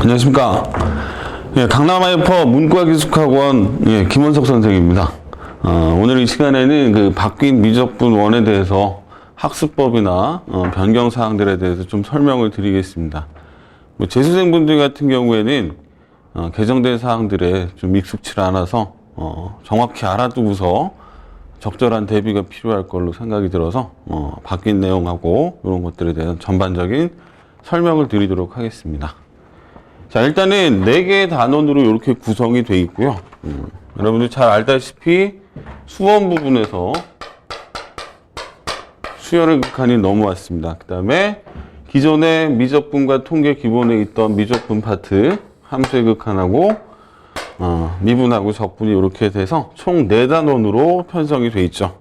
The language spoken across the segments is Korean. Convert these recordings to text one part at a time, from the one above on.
안녕하십니까. 예, 강남 하이퍼 문과기숙학원 예, 김원석 선생입니다. 어, 오늘 이 시간에는 그 바뀐 미적분 원에 대해서 학습법이나 어, 변경 사항들에 대해서 좀 설명을 드리겠습니다. 뭐 재수생분들 같은 경우에는 어, 개정된 사항들에 좀 익숙치 않아서 어, 정확히 알아두고서 적절한 대비가 필요할 걸로 생각이 들어서 어, 바뀐 내용하고 이런 것들에 대한 전반적인 설명을 드리도록 하겠습니다. 자, 일단은 네 개의 단원으로 이렇게 구성이 되어 있고요. 음, 여러분들 잘 알다시피 수원 부분에서 수열의 극한이 넘어왔습니다. 그 다음에 기존의 미적분과 통계 기본에 있던 미적분 파트 함수의 극한하고 어, 미분하고 적분이 이렇게 돼서 총 네단원으로 편성이 돼 있죠.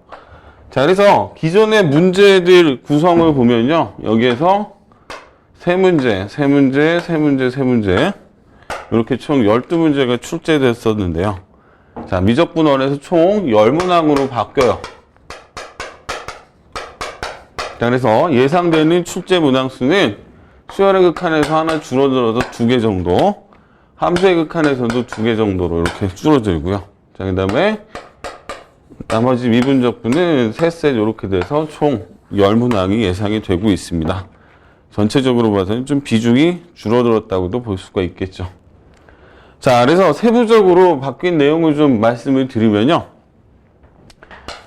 자, 그래서 기존의 문제들 구성을 보면요. 여기에서 세 문제, 세 문제, 세 문제, 세 문제. 이렇게 총 12문제가 출제됐었는데요. 자, 미적분원에서 총 10문항으로 바뀌어요. 자, 그래서 예상되는 출제 문항 수는 수열의 극한에서 하나 줄어들어서 두 개 정도, 함수의 극한에서도 두 개 정도로 이렇게 줄어들고요. 자, 그 다음에 나머지 미분적분은 세셋 이렇게 돼서 총 10문항이 예상이 되고 있습니다. 전체적으로 봐서는 좀 비중이 줄어들었다고도 볼 수가 있겠죠. 자, 그래서 세부적으로 바뀐 내용을 좀 말씀을 드리면요.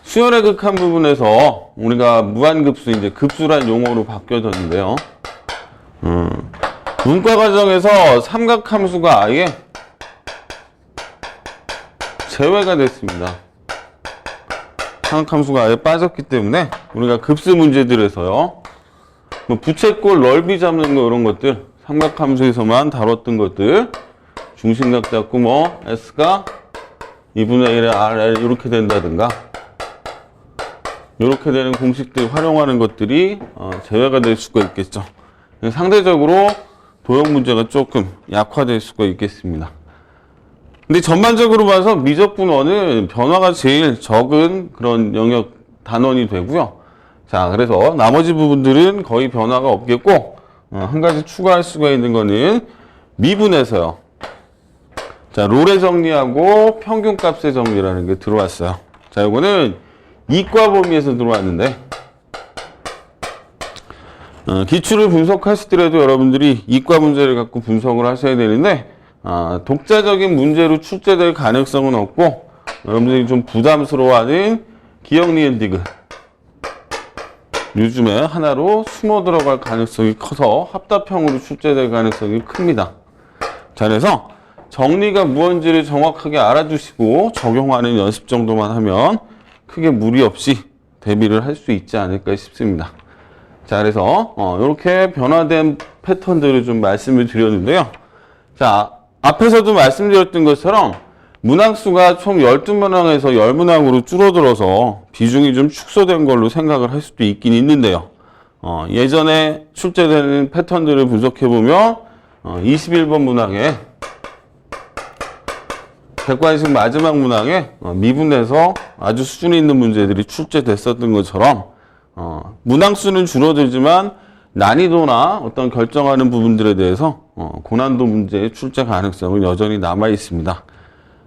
수열의 극한 부분에서 우리가 무한급수, 이제 급수란 용어로 바뀌어졌는데요. 음, 문과 과정에서 삼각함수가 아예 제외가 됐습니다. 삼각함수가 아예 빠졌기 때문에 우리가 급수 문제들에서요. 뭐 부채꼴 넓이 잡는 거 이런 것들 삼각함수에서만 다뤘던 것들 중심각 잡고 뭐 S가 2분의 1의 RL 이렇게 된다든가 이렇게 되는 공식들 활용하는 것들이 어, 제외가 될 수가 있겠죠. 상대적으로 도형 문제가 조금 약화될 수가 있겠습니다. 근데 전반적으로 봐서 미적분원은 변화가 제일 적은 그런 영역 단원이 되고요. 자, 그래서 나머지 부분들은 거의 변화가 없겠고, 어, 한 가지 추가할 수가 있는 거는 미분에서요. 자, 롤의 정리하고 평균값의 정리라는 게 들어왔어요. 자, 이거는 이과 범위에서 들어왔는데, 어, 기출을 분석하시더라도 여러분들이 이과 문제를 갖고 분석을 하셔야 되는데, 아, 독자적인 문제로 출제될 가능성은 없고, 여러분들이 좀 부담스러워하는 기억 디귿. 요즘에 하나로 숨어 들어갈 가능성이 커서 합답형으로 출제될 가능성이 큽니다. 자, 그래서 정리가 무언지를 정확하게 알아두시고 적용하는 연습 정도만 하면 크게 무리 없이 대비를 할 수 있지 않을까 싶습니다. 자, 그래서 어, 이렇게 변화된 패턴들을 좀 말씀을 드렸는데요. 자, 앞에서도 말씀드렸던 것처럼 문항수가 총 12문항에서 10문항으로 줄어들어서 비중이 좀 축소된 걸로 생각을 할 수도 있긴 있는데요. 어, 예전에 출제되는 패턴들을 분석해보면 어, 21번 문항에 객관식 마지막 문항에 어, 미분에서 아주 수준 있는 문제들이 출제됐었던 것처럼 어, 문항수는 줄어들지만 난이도나 어떤 결정하는 부분들에 대해서 어, 고난도 문제의 출제 가능성은 여전히 남아 있습니다.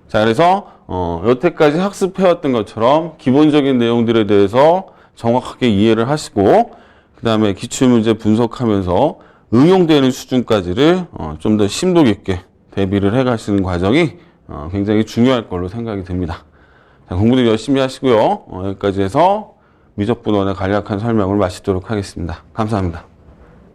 자, 그래서 어, 여태까지 학습해왔던 것처럼 기본적인 내용들에 대해서 정확하게 이해를 하시고 그 다음에 기출문제 분석하면서 응용되는 수준까지를 어, 좀 더 심도 깊게 대비를 해가시는 과정이 어, 굉장히 중요할 걸로 생각이 듭니다. 자, 공부도 열심히 하시고요. 어, 여기까지 해서 미적분원의 간략한 설명을 마치도록 하겠습니다. 감사합니다.